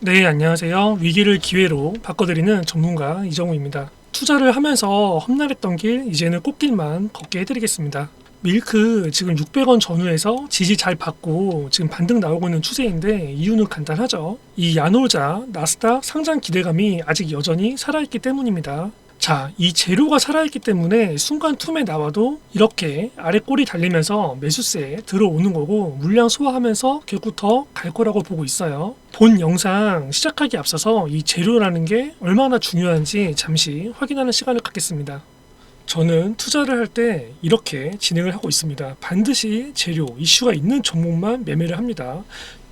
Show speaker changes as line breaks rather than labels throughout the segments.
네, 안녕하세요. 위기를 기회로 바꿔드리는 전문가 이정우입니다. 투자를 하면서 험난했던 길, 이제는 꽃길만 걷게 해드리겠습니다. 밀크 지금 600원 전후에서 지지 잘 받고 지금 반등 나오고 있는 추세인데 이유는 간단하죠. 이 야놀자, 나스닥 상장 기대감이 아직 여전히 살아있기 때문입니다. 자, 이 재료가 살아있기 때문에 순간 툼에 나와도 이렇게 아래 꼬리 달리면서 매수세에 들어오는 거고 물량 소화하면서 결국 더 갈 거라고 보고 있어요. 본 영상 시작하기 앞서서 이 재료라는 게 얼마나 중요한지 잠시 확인하는 시간을 갖겠습니다. 저는 투자를 할 때 이렇게 진행을 하고 있습니다. 반드시 재료, 이슈가 있는 종목만 매매를 합니다.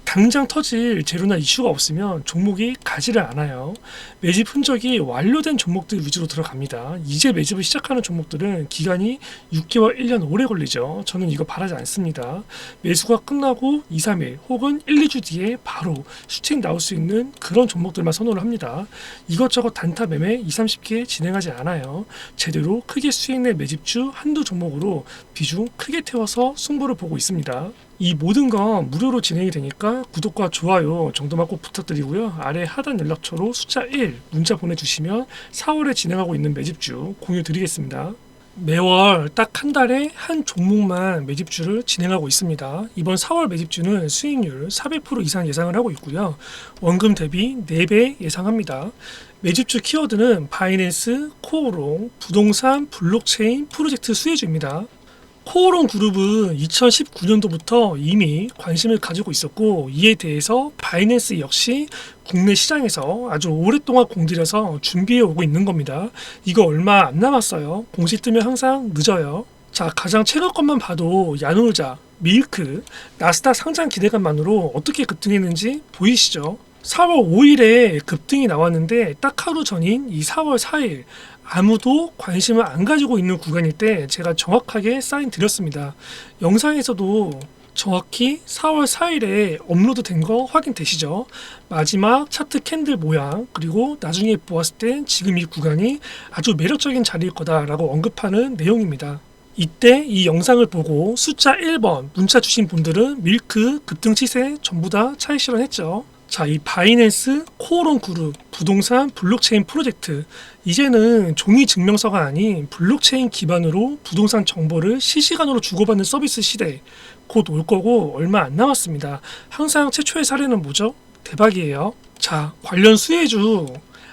당장 터질 재료나 이슈가 없으면 종목이 가지를 않아요. 매집 흔적이 완료된 종목들 위주로 들어갑니다. 이제 매집을 시작하는 종목들은 기간이 6개월, 1년 오래 걸리죠. 저는 이거 바라지 않습니다. 매수가 끝나고 2, 3일 혹은 1, 2주 뒤에 바로 수익 나올 수 있는 그런 종목들만 선호를 합니다. 이것저것 단타 매매 2, 30개 진행하지 않아요. 제대로 크게 수익 내 매집주 한두 종목으로 비중 크게 태워서 승부를 보고 있습니다. 이 모든 건 무료로 진행이 되니까 구독과 좋아요 정도만 꼭 부탁드리고요. 아래 하단 연락처로 숫자 1 문자 보내주시면 4월에 진행하고 있는 매집주 공유 드리겠습니다. 매월 딱 한 달에 한 종목만 매집주를 진행하고 있습니다. 이번 4월 매집주는 수익률 400% 이상 예상을 하고 있고요. 원금 대비 4배 예상합니다. 매집주 키워드는 바이낸스, 코오롱, 부동산, 블록체인, 프로젝트 수혜주입니다. 코오롱 그룹은 2019년도부터 이미 관심을 가지고 있었고 이에 대해서 바이낸스 역시 국내 시장에서 아주 오랫동안 공들여서 준비해 오고 있는 겁니다. 이거 얼마 안 남았어요. 공시 뜨면 항상 늦어요. 자, 가장 최근 것만 봐도 야놀자, 밀크, 나스닥 상장 기대감만으로 어떻게 급등했는지 보이시죠? 4월 5일에 급등이 나왔는데 딱 하루 전인 이 4월 4일 아무도 관심을 안 가지고 있는 구간일 때 제가 정확하게 사인 드렸습니다. 영상에서도 정확히 4월 4일에 업로드 된 거 확인되시죠? 마지막 차트 캔들 모양 그리고 나중에 보았을 땐 지금 이 구간이 아주 매력적인 자리일 거다라고 언급하는 내용입니다. 이때 이 영상을 보고 숫자 1번 문자 주신 분들은 밀크 급등 시세 전부 다 차익 실현했죠. 자, 이 바이낸스 코오롱 그룹 부동산 블록체인 프로젝트 이제는 종이 증명서가 아닌 블록체인 기반으로 부동산 정보를 실시간으로 주고받는 서비스 시대 곧 올 거고 얼마 안 남았습니다. 항상 최초의 사례는 뭐죠? 대박이에요. 자, 관련 수혜주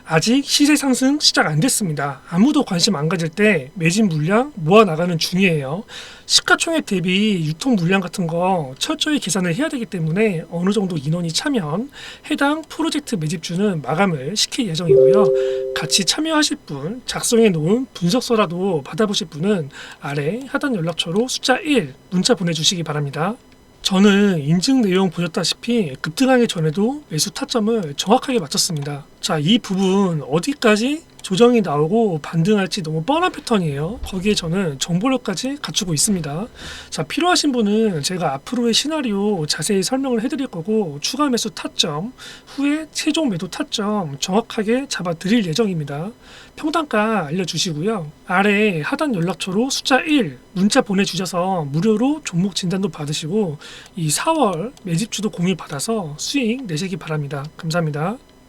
아직 시세 상승 시작 안 됐습니다. 아무도 관심 안 가질 때 매진 물량 모아 나가는 중이에요. 시가총액 대비 유통 물량 같은 거 철저히 계산을 해야 되기 때문에 어느 정도 인원이 차면 해당 프로젝트 매집주는 마감을 시킬 예정이고요. 같이 참여하실 분, 작성해 놓은 분석서라도 받아보실 분은 아래 하단 연락처로 숫자 1 문자 보내주시기 바랍니다. 저는 인증 내용 보셨다시피 급등하기 전에도 매수 타점을 정확하게 맞췄습니다. 자, 이 부분 어디까지 조정이 나오고 반등할지 너무 뻔한 패턴이에요. 거기에 저는 정보력까지 갖추고 있습니다. 자, 필요하신 분은 제가 앞으로의 시나리오 자세히 설명을 해드릴 거고 추가 매수 타점, 후에 최종 매도 타점 정확하게 잡아 드릴 예정입니다. 평단가 알려주시고요. 아래 하단 연락처로 숫자 1 문자 보내주셔서 무료로 종목 진단도 받으시고 이 4월 매집주도 공유 받아서 수익 내시기 바랍니다. 감사합니다.